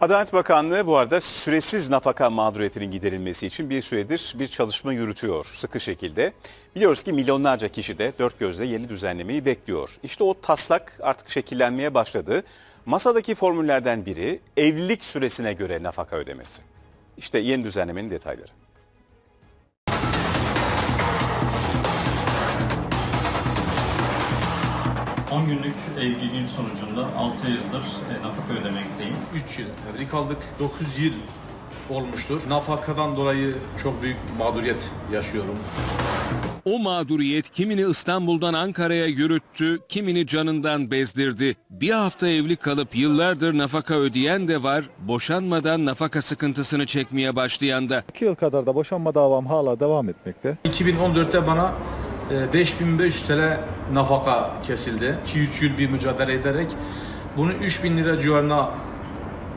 Adalet Bakanlığı bu arada süresiz nafaka mağduriyetinin giderilmesi için bir süredir bir çalışma yürütüyor sıkı şekilde. Biliyoruz ki milyonlarca kişi de dört gözle yeni düzenlemeyi bekliyor. İşte o taslak artık şekillenmeye başladı. Masadaki formüllerden biri evlilik süresine göre nafaka ödemesi. İşte yeni düzenlemenin detayları. 10 günlük evliliğin sonucunda 6 yıldır e, nafaka ödemekteyim. 3 yıl evli kaldık. 9 yıl olmuştur. Nafakadan dolayı çok büyük mağduriyet yaşıyorum. O mağduriyet kimini İstanbul'dan Ankara'ya yürüttü, kimini canından bezdirdi. Bir hafta evli kalıp yıllardır nafaka ödeyen de var, boşanmadan nafaka sıkıntısını çekmeye başlayan da. 2 yıl kadar da boşanma davam hala devam etmekte. 2014'te bana 5500 TL nafaka kesildi. 2-3 yıl bir mücadele ederek bunu 3000 lira civarına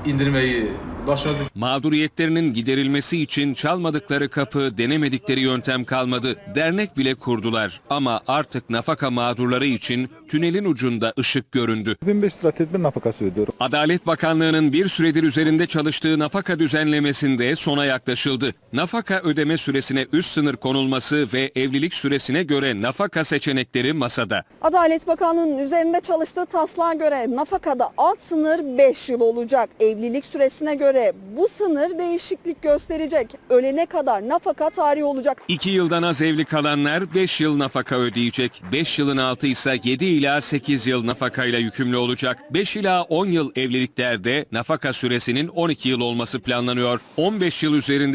indirmeyi başardık. Mağduriyetlerinin giderilmesi için çalmadıkları kapı, denemedikleri yöntem kalmadı. Dernek bile kurdular ama artık nafaka mağdurları için tünelin ucunda ışık göründü. 1500 lira tedbir nafakası ödüyorum. Adalet Bakanlığı'nın bir süredir üzerinde çalıştığı nafaka düzenlemesinde sona yaklaşıldı. Nafaka ödeme süresine üst sınır konulması ve evlilik süresine göre nafaka seçenekleri masada. Adalet Bakanlığı'nın üzerinde çalıştığı taslağa göre nafakada alt sınır 5 yıl olacak. Evlilik süresine göre bu sınır değişiklik gösterecek. Ölene kadar nafaka tarihi olacak. 2 yıldan az evli kalanlar 5 yıl nafaka ödeyecek. 5 yılın altı ise 7 ila 8 yıl nafakayla yükümlü olacak. 5 ila 10 yıl evliliklerde nafaka süresinin 12 yıl olması planlanıyor. 15 yıl üzerindeki